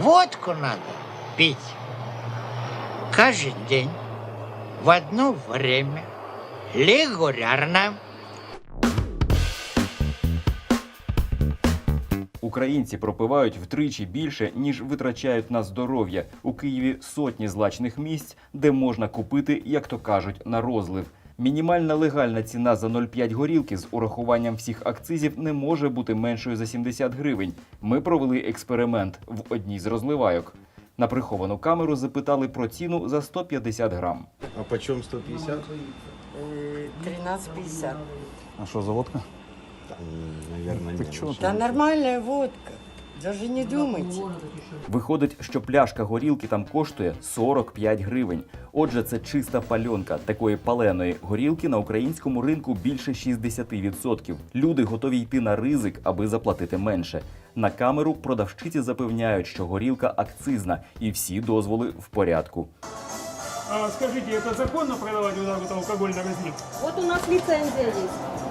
Водку надо пить. Каждый день, в одно время, регулярно. Українці пропивають втричі більше, ніж витрачають на здоров'я. У Києві сотні злачних місць, де можна купити, як то кажуть, на розлив. Мінімальна легальна ціна за 0,5 горілки з урахуванням всіх акцизів не може бути меншою за 70 гривень. Ми провели експеримент в одній з розливайок. На приховану камеру запитали про ціну за 150 грам. А почем 150? Э, 13,50. А що за водка? Там, наверное, Ты не. чё ну, Да нормальная водка. Даже не думайте. Виходить, що пляшка горілки там коштує 45 гривень. Отже, це чиста пальонка. Такої паленої горілки на українському ринку більше 60%. Люди готові йти на ризик, аби заплатити менше. На камеру продавщиці запевняють, що горілка акцизна і всі дозволи в порядку. А скажите, это законно продавать вот так вот алкоголь на разлив? Вот у нас лицензия есть.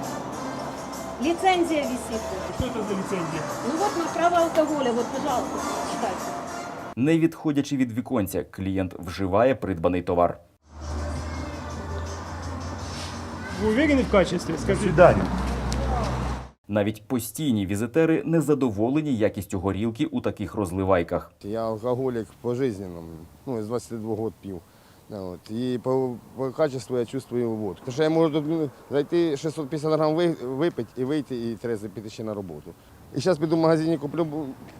Лицензия висит. Что это за лицензия? Ну вот на право алкоголя, вот, пожалуйста, читайте. Не відходячи від віконця, клієнт вживає придбаний товар. Вы уверены в качестве? Скажите. Свидання. Навіть постійні візитери не задоволені якістю горілки у таких розливайках. Я алкоголик пожизненному, ну, из 22 год пил. Вот. И по, по качеству я чувствую водку. Потому что я можу тут ну, зайти 650 грамм ви, випити і вийти, і треба піти ще на роботу. І зараз піду в магазині, куплю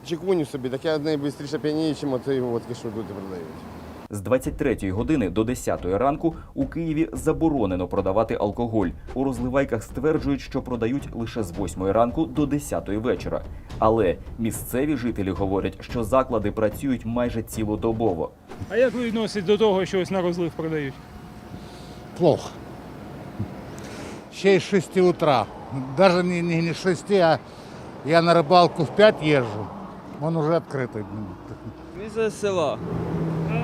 чекуню собі, так я неї швидше п'янію, ніж цієї водки, що тут продають. З 23 години до 10 ранку у Києві заборонено продавати алкоголь. У розливайках стверджують, що продають лише з 8 ранку до 10 вечора. Але місцеві жителі говорять, що заклади працюють майже цілодобово. А як ви відноситесь до того, що ось на розлив продають? Плохо. Ще із 6 утра. Даже не, не, не 6, а я на рыбалку в 5 езжу. Он уже открытый. Ми з села. А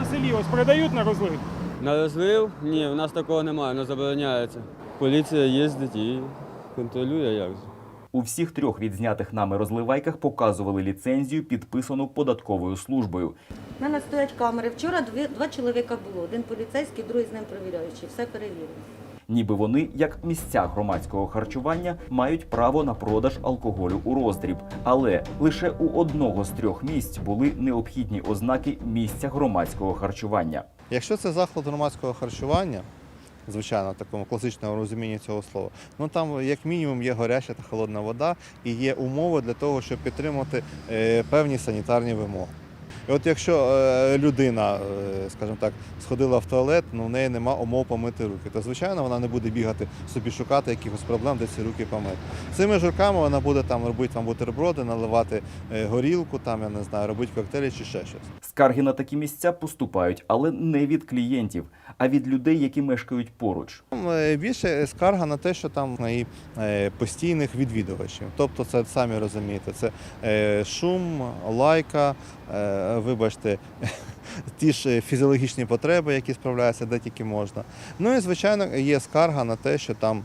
на селі ось продають на розлив? На розлив? Ні, у нас такого немає, воно забороняється. Поліція їздить і контролює як. же. У всіх трьох відзнятих нами розливайках показували ліцензію, підписану податковою службою. У мене стоять камери. Вчора дві, два чоловіка було. Один поліцейський, другий з ним перевіряючий. Все перевірили. Ніби вони, як місця громадського харчування, мають право на продаж алкоголю у роздріб. Але лише у одного з трьох місць були необхідні ознаки місця громадського харчування. Якщо це заклад громадського харчування, звичайно, такому класичному розумінні цього слова, ну там як мінімум є гаряча та холодна вода і є умови для того, щоб підтримати е, певні санітарні вимоги. І от якщо е, людина, е, скажімо так, сходила в туалет, ну в неї нема умов помити руки, то звичайно вона не буде бігати собі шукати якихось проблем, де ці руки помити. Цими журками вона буде там робити вам бутерброди, наливати е, горілку, там я не знаю, робити коктейлі чи ще щось. Скарги на такі місця поступають, але не від клієнтів, а від людей, які мешкають поруч. Більше скарга на те, що там і постійних відвідувачів. Тобто, це самі розумієте, це шум, лайка, вибачте, ті ж е, фізіологічні потреби, які справляються де тільки можна. Ну і звичайно є скарга на те, що там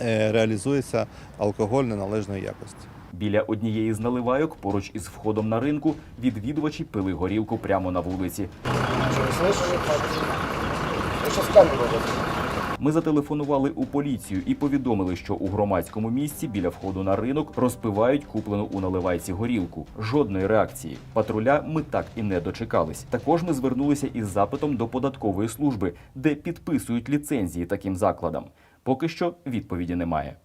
е, реалізується алкоголь неналежної якості. Біля однієї з наливайок, поруч із входом на ринку, відвідувачі пили горілку прямо на вулиці. Ми зателефонували у поліцію і повідомили, що у громадському місці біля входу на ринок розпивають куплену у наливайці горілку. Жодної реакції. Патруля ми так і не дочекались. Також ми звернулися із запитом до податкової служби, де підписують ліцензії таким закладам. Поки що відповіді немає.